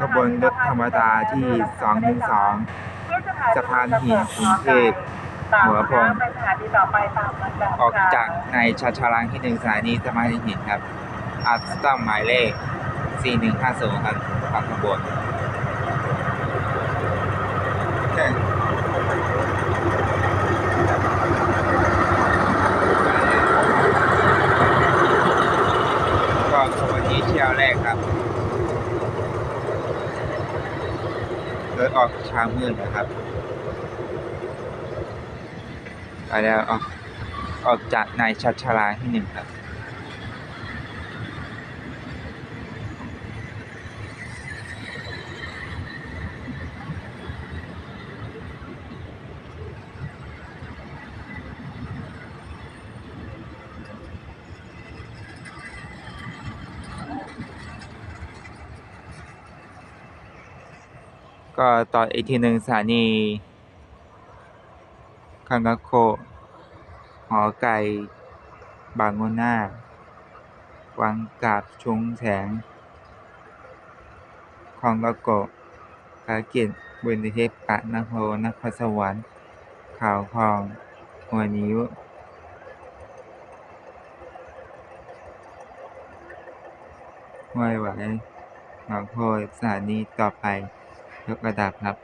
ขบวนรถธรรมดาที่ 212 สะพานหินกรุงเทพหัวพงอมออกจากในชาชาลังที่หนึ่งสถานีสะพานหินครับอาสตัมหมายเลข 4150ครับทางขบวนก็ขบวนนี้เที่ยวแรกครับ เดยออกเช้ามืดนะครับไปแล้วออกออกจากนายชัดชาลาที่หนึ่งครับ ก็ต่ออีกทีหนึ่งสถานีคังกะโคหอไก่ บางโงน้าวังกาบชุงแสงคองกะโกะภารกิจบุญเทพปะนโพนครสวรรค์ข่าวคลองหัวนิ้วห้วยไหวหนองโพสถานีต่อไป ยกระดับครับ